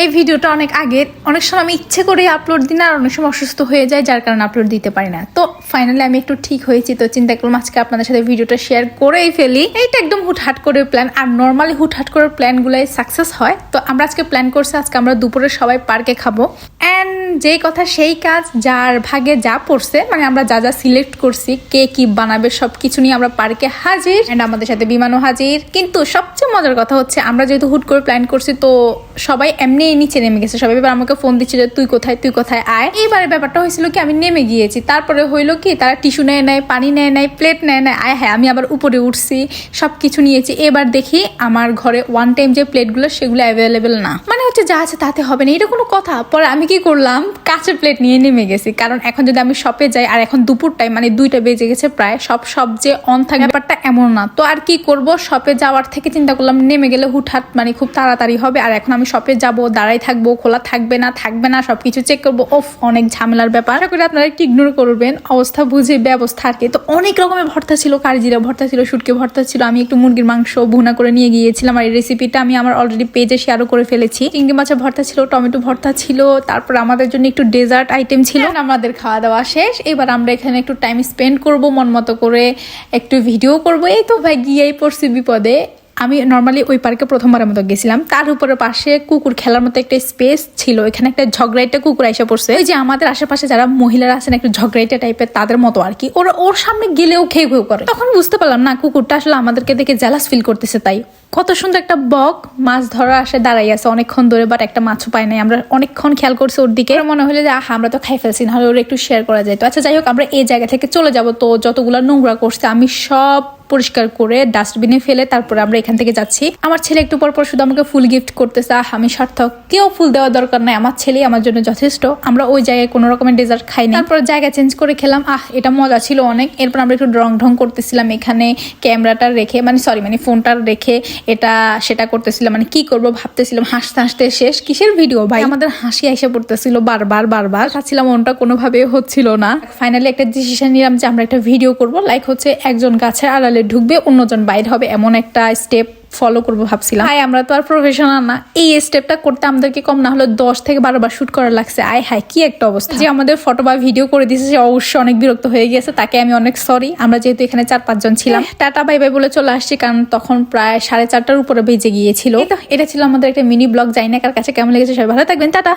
এই ভিডিওটা অনেক আগের অনেক সময় আমি ইচ্ছে করে আপলোড দিই না, আর অনেক সময় অসুস্থ হয়ে যায়, যার কারণে আপলোড দিতে পারি না। তো ফাইনালি আমি একটু ঠিক হয়েছি, তো চিন্তা করলাম আজকে আপনাদের সাথে ভিডিওটা শেয়ার করেই ফেলি। এইটা একদম হুটহাট করে প্ল্যান আর নর্মালি হুটহাট করে প্ল্যানগুলাই সাকসেস হয়। তো আমরা আজকে প্ল্যান করছি, আজকে আমরা দুপুরে সবাই পার্কে খাব। অ্যান্ড যেই কথা সেই কাজ, যার ভাগে যা পড়ছে মানে আমরা যা যা সিলেক্ট করছি, কে কি বানাবে সব কিছু নিয়ে আমরা পার্কে হাজির অ্যান্ড আমাদের সাথে বিমানও হাজির। কিন্তু সবচেয়ে মজার কথা হচ্ছে, আমরা যেহেতু হুট করে প্ল্যান করছি, তো সবাই এমনি নিচে নেমে গেছে। সবাই এবার আমাকে ফোন দিচ্ছে যে, তুই কোথায় তুই কোথায় আয়? এইবারে ব্যাপারটা হয়েছিল কি, আমি নেমে গিয়েছি। তারপরে হইল কি, তারা টিস্যু নেয় নেয় পানি নেয় নেয় প্লেট নেয় নেয় আয় হ্যাঁ আমি আবার উপরে উঠছি সব কিছু নিয়েছি। এবার দেখি আমার ঘরে ওয়ান টাইম যে প্লেটগুলো সেগুলো অ্যাভেলেবেল না। মানে হচ্ছে যা আছে তাতে হবে না, এটা কোনো কথা। পরে আমি কি করলাম কাঁচের প্লেট নিয়ে নেমে গেছি। কারণ এখন যদি আমি শপে যাই, আর এখন দুপুর টাইম মানে দুইটা বেজে গেছে প্রায়, সব সব যে অন থাকে ব্যাপারটা এমন না। তো আর কি করব? শপে যাওয়ার থেকে চিন্তা করলাম, নেমে গেলে হুটহাট মানে খুব তাড়াতাড়ি হবে। আর এখন আমি শপে যাব, দাঁড়াই থাকব, খোলা থাকবে না থাকবে না সব কিছু চেক করব। ওফ অনেক ঝামেলার ব্যাপার। করি আপনারা একটু ইগনোর করবেন। অবস্থা বুঝে, ব্যবস্থা আর কি। তো অনেক রকমের ভর্তা ছিল, কারজিরা ভর্তা ছিল, শুটকে ভর্তা ছিল। আমি একটু মুরগির মাংস ভুনা করে নিয়ে গিয়েছিলাম, আর এই রেসিপিটা আমি আমার অলরেডি পেজে শেয়ারও করে ফেলেছি। চিংড়ি মাছের ভর্তা ছিল, টমেটো ভর্তা ছিল, তারপর আমাদের একটু ডেজার্ট আইটেম ছিল। আমাদের খাওয়া দাওয়া শেষ। এবার আমরা এখানে একটু টাইম স্পেন্ড করব, মন মতো করে একটু ভিডিও করব। এই তো ভাই, গিয়েই পড়ছি বিপদে। আমি নর্মালি ওই পার্কে প্রথমবারের মতো গেছিলাম। তার উপরে পাশে কুকুর খেলার মতো একটা স্পেস ছিল। এখানে একটা ঝগড়াইটা কুকুর এসে পড়ছে। যে আমাদের আশেপাশে যারা মহিলারা আছেন, একটু ঝগড়াইটা টাইপের তাদের মতো আর কি। ওরা, ওর সামনে গেলেও খেয়ে খেয়ে করে। তখন বুঝতে পারলাম না, কুকুরটা আসলে আমাদেরকে দেখে জেলাস ফিল করতেছে তাই। কত সুন্দর একটা বক, মাছ ধরা আসে দাঁড়াই আছে অনেকক্ষণ ধরে বাট একটা মাছও পাই নাই। আমরা অনেকক্ষণ খেয়াল করছি ওর দিকে। মনে হলো যে, আহা, আমরা তো খাই ফেলছি, নাহলে ওরা একটু শেয়ার করা যায় তো আচ্ছা যাই হোক, আমরা এই জায়গা থেকে চলে যাব। তো যতগুলো নোংরা করছে, আমি সব পরিষ্কার করে ডাস্টবিনে ফেলে তারপরে আমরা এখান থেকে যাচ্ছি। আমার ছেলে একটু পর পর শুধু আমাকে ফুল গিফট করতেছে। আহ, আমি সার্থক। কেউ ফুল দেওয়ার দরকার নাই। আমার ছেলে আমার জন্য যথেষ্ট। আমরা ওই জায়গায় কোনো রকমের ডেজার্ট খাই না তারপর জায়গা চেঞ্জ করে খেলাম। আহ, এটা মজা ছিল অনেক। এরপর আমরা একটু রং ঢং করতেছিলাম এখানে। ক্যামেরাটা রেখে মানে সরি মানে ফোনটা রেখে এটা সেটা করতেছিলাম মানে কি করব ভাবতেছিলাম, হাসতে হাসতে শেষ কিসের ভিডিও ভাই? আমাদের হাসি এসে পড়তেছিল বারবার বারবার। খাচ্ছিলাম মনটা কোনোভাবে হচ্ছিল না। ফাইনালি একটা ডিসিশন নিলাম যে আমরা একটা ভিডিও করব লাইক হচ্ছে একজন গাছের আড়ালে ঢুকবে, অন্যজন বাইর হবে, এমন একটা স্টেপ ফলো করব ভাবছিলাম। হাই আমরা তো আর প্রফেশনাল না। এই স্টেপটা করতে আমাদেরকে কম না হলে দশ থেকে বারো বার শুট করা লাগছে। আয় হাই কি একটা অবস্থা। যে আমাদের ফটো বা ভিডিও করে দিয়েছে সে অবশ্যই অনেক বিরক্ত হয়ে গেছে তাকে আমি অনেক সরি আমরা যেহেতু এখানে চার পাঁচজন ছিলাম। টাটা বাই বাই বলে চলে আসছি কারণ তখন প্রায় সাড়ে চারটার উপরে বেজে গিয়েছিল। তো এটা ছিল আমাদের একটা মিনি ব্লগ যাই না কার কাছে কেমন লেগেছে সবাই ভালো থাকবেন। টাটা!